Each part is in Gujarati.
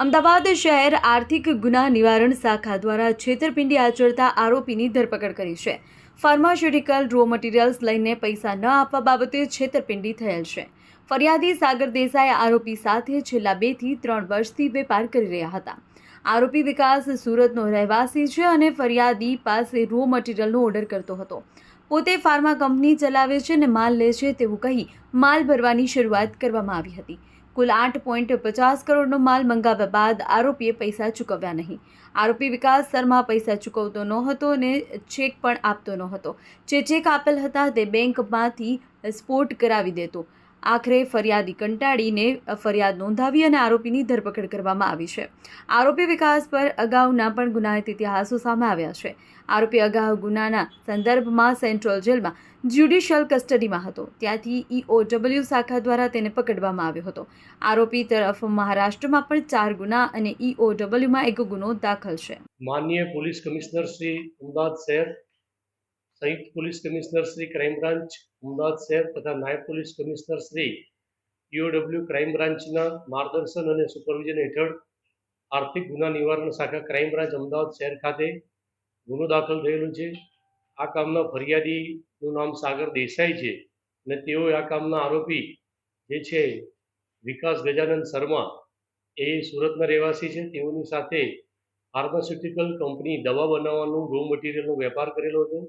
અમદાવાદ શહેર આર્થિક ગુના નિવારણ શાખા દ્વારા છેતરપિંડી આચરતા આરોપીની ધરપકડ કરી છે. ફાર્માસ્યુટિકલ રો મટીરિયલ્સ લઈને પૈસા ન આપવા બાબતે છેતરપિંડી થયેલ છે. ફરિયાદી સાગર દેસાઈ આરોપી સાથે છેલ્લા બેથી ત્રણ વર્ષથી વેપાર કરી રહ્યા હતા. આરોપી વિકાસ સુરતનો રહેવાસી છે અને ફરિયાદી પાસે રો મટીરિયલનો ઓર્ડર કરતો હતો. પોતે ફાર્મા કંપની ચલાવે છે અને માલ લે છે તેવું કહી માલ ભરવાની શરૂઆત કરવામાં આવી હતી. કુલ આઠ પોઈન્ટ પચાસ કરોડનો માલ મંગાવ્યા બાદ આરોપીએ પૈસા ચૂકવ્યા નહીં. આરોપી વિકાસ શર્મા પૈસા ચૂકવતો નહોતો અને ચેક પણ આપતો નહોતો. જે ચેક આપેલ હતા તે બેંકમાંથી સ્પોટ કરાવી દેતો. આખરે ફરિયાદી કંટાળીને ફરિયાદ નોંધાવી અને આરોપીની ધરપકડ કરવામાં આવી છે. આરોપી વિકાસ પર અગાઉના પણ ગુનાહિત ઇતિહાસો સામે આવ્યા છે. આરોપી અગાઉ ગુનાના સંદર્ભમાં સેન્ટ્રલ જેલમાં જ્યુડિશિયલ કસ્ટડીમાં હતો. ત્યાંથી ઈઓડબલ્યુ શાખા દ્વારા તેને પકડવામાં આવ્યો હતો. આરોપી તરફ મહારાષ્ટ્રમાં પણ ચાર ગુના અને ઈઓડબલ્યુમાં એક ગુનો દાખલ છે. માન્ય પોલીસ કમિશનર શ્રી અમદાવાદ શહેર સંયુક્ત police commissioner Shri crime branch Ahmedabad શહેર તથા નાયબ police commissioner Shri EOW crime બ્રાન્ચના માર્ગદર્શન અને સુપરવિઝન હેઠળ આર્થિક ગુના નિવારણ શાખા ક્રાઇમ બ્રાન્ચ, અમદાવાદ શહેર ખાતે ગુનો દાખલ થયેલો છે. આ કામના ફરિયાદીનું નામ સાગર દેસાઈ છે અને તેઓ આ કામના આરોપી જે છે વિકાસ ગજાનંદ શર્મા એ સુરતના રહેવાસી છે. તેઓની સાથે ફાર્માસ્યુટિકલ કંપની દવા બનાવવાનું રો મટીરિયલનો વેપાર કરેલો હતો.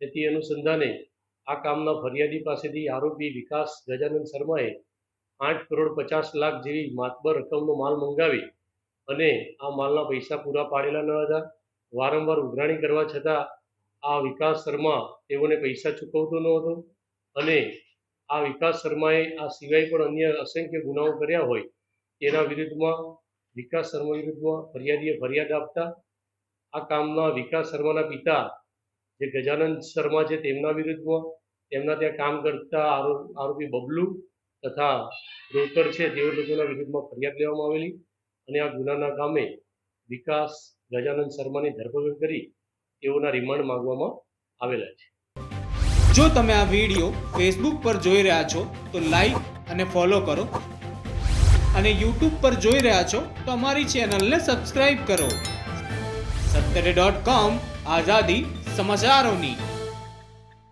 તેથી અનુસંધાને આ કામના ફરિયાદી પાસેથી આરોપી વિકાસ ગજાનંદ શર્માએ આઠ કરોડ પચાસ લાખ જેવી માતબર રકમનો માલ મંગાવી અને આ માલના પૈસા પૂરા પાડેલા ન હતા. વારંવાર ઉઘરાણી કરવા છતાં આ વિકાસ શર્મા તેઓને પૈસા ચૂકવતો ન હતો અને આ વિકાસ શર્માએ આ સિવાય પણ અન્ય અસંખ્ય ગુનાઓ કર્યા હોય તેના વિરુદ્ધમાં વિકાસ શર્મા વિરુદ્ધમાં ફરિયાદીએ ફરિયાદ આપતા આ કામમાં વિકાસ શર્માના પિતા જે ગજાનંદ શર્મા છે તેમના વિરુદ્ધમાં તેમના ત્યાં કામ કરતા આરો- આરોપી બબલુ તથા રોકર છે તેઓ લોકોના વિરુદ્ધમાં ફરિયાદ લેવામાં આવેલી અને આ ગુનાના કામે વિકાસ ગજાનંદ શર્માની ધરપકડ કરી તેઓના રિમાન્ડ માંગવામાં આવેલા છે. જો તમે આ વીડિયો ફેસબુક પર જોઈ રહ્યા છો, તો લાઈક અને ફોલો કરો. અને યુટ્યુબ પર જોઈ રહ્યા છો, તો અમારી ચેનલને સબસ્ક્રાઈબ કરો. સત્તરે ડોટ કોમ આઝાદી સમાચારોની